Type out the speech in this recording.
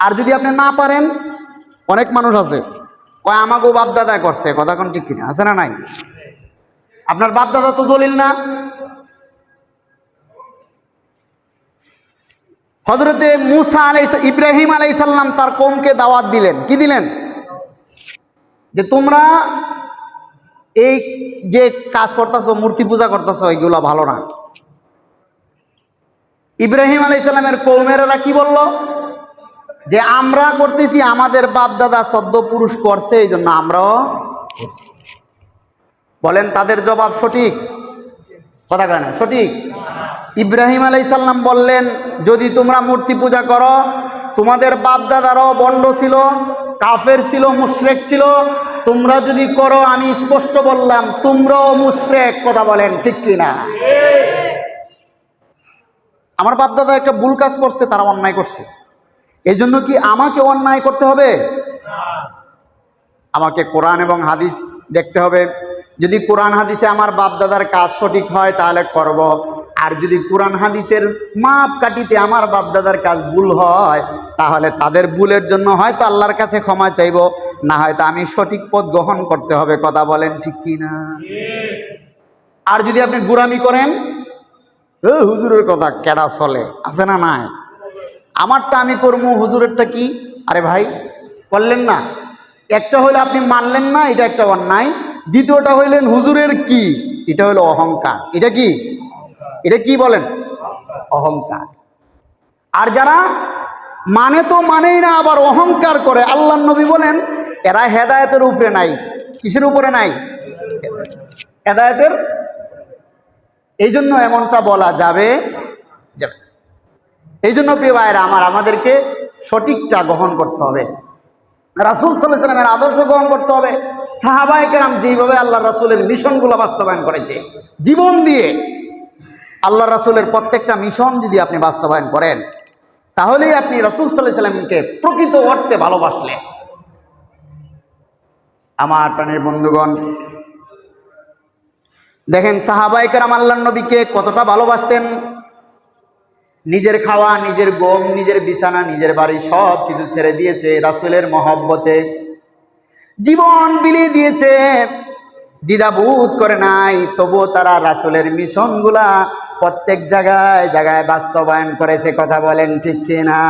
আর যদি আপনি না পারেন, অনেক মানুষ আছে। কয় আমাকেও বাপদাদা করছে। কথা কোন ঠিক কিনা? আছে না নাই? আপনার বাপদাদা তো দলিল না। হজরতে মুসা আলাই ইব্রাহিম আলাই সাল্লাম তার কৌমকে দাওয়াত দিলেন। কি দিলেন? যে তোমরা এই যে কাজ করতেছো, মূর্তি পূজা করতেছো, এগুলো ভালো না। ইব্রাহিম আলাই সাল্লামের কৌমেরা কি বলল? যে আমরা করতেছি আমাদের বাপ দাদা সদ্য পুরুষ করছে এই জন্য আমরাও বলেন তাদের জবাব সঠিক? কথা কেন সঠিক? ইব্রাহিম আলাই সাল্লাম বললেন যদি তোমরা মূর্তি পূজা করো তোমাদের বাপ দাদারাও বন্ড ছিল কাফের ছিল মুশরেক ছিল। তোমরা যদি করো আমি স্পষ্ট বললাম তোমরাও মুশরেক। কথা বলেন ঠিক কি না? আমার বাপ দাদা একটা ভুল কাজ করছে তারা অন্যায় করছে। এই জন্য কি আমাকে অন্যায় করতে হবে? আমাকে কোরআন এবং হাদিস দেখতে হবে। যদি কোরআন হাদিসে আমার বাপ দাদার কাজ সঠিক হয়, তাহলে করব। আর যদি কোরআন হাদিসের মাপ কাটিতে আমার বাপ দাদার কাজ ভুল হয়, তাহলে তাদের ভুলের জন্য হয়তো আল্লাহর কাছে ক্ষমা চাইব। না হয়তো আমি সঠিক পথ গ্রহণ করতে হবে, কথা বলেন ঠিক কি না আর যদি আপনি গুরামি করেন হুজুরের কথা কেডা চলে? আছে না নাই? আমারটা আমি করব, হুজুরেরটা কি? আরে ভাই, করলেন না। একটা হলে আপনি মানলেন না, এটা একটা অন্যায়। দ্বিতীয়টা হইলেন হুজুরের কি? এটা হলো অহংকার। এটা কি? এটা কি বলেন? অহংকার। আর যারা মানে তো মানেই না, আবার অহংকার করে আল্লাহ নবী বলেন, এরা হেদায়তের উপরে নাই। কিসের উপরে নাই? হেদায়তের। এই জন্য এমনটা বলা যাবে যাবে এই জন্য প্রিয় ভাইয়েরা, আমার, আমাদেরকে সঠিকটা গ্রহণ করতে হবে। রাসুল সাল্লাহ সাল্লামের আদর্শ গ্রহণ করতে হবে। সাহাবাই কেরাম যেইভাবে আল্লাহ রাসুলের মিশনগুলো বাস্তবায়ন করেছে, জীবন দিয়ে আল্লাহ রাসুলের প্রত্যেকটা মিশন যদি আপনি বাস্তবায়ন করেন, তাহলেই আপনি রসুল সাল্লাহ সাল্লামকে প্রকৃত অর্থে ভালোবাসলেন। আমার প্রাণের বন্ধুগণ, দেখেন সাহাবাইকার আল্লাহ নবীকে কতটা ভালোবাসতেন। নিজের খাওয়া, নিজের গোম, নিজের বিছানা, নিজের বাড়ি সব কিছু ছেড়ে দিয়েছে রাসুলের মহব্বতে। জীবন বিলিয়ে দিয়েছে। দ্বিধাবোধ করে নাই, তবুও তারা রাসুলের মিশনগুলা প্রত্যেক জায়গায় জায়গায় বাস্তবায়ন করেছে কথা বলেন ঠিক কিনা?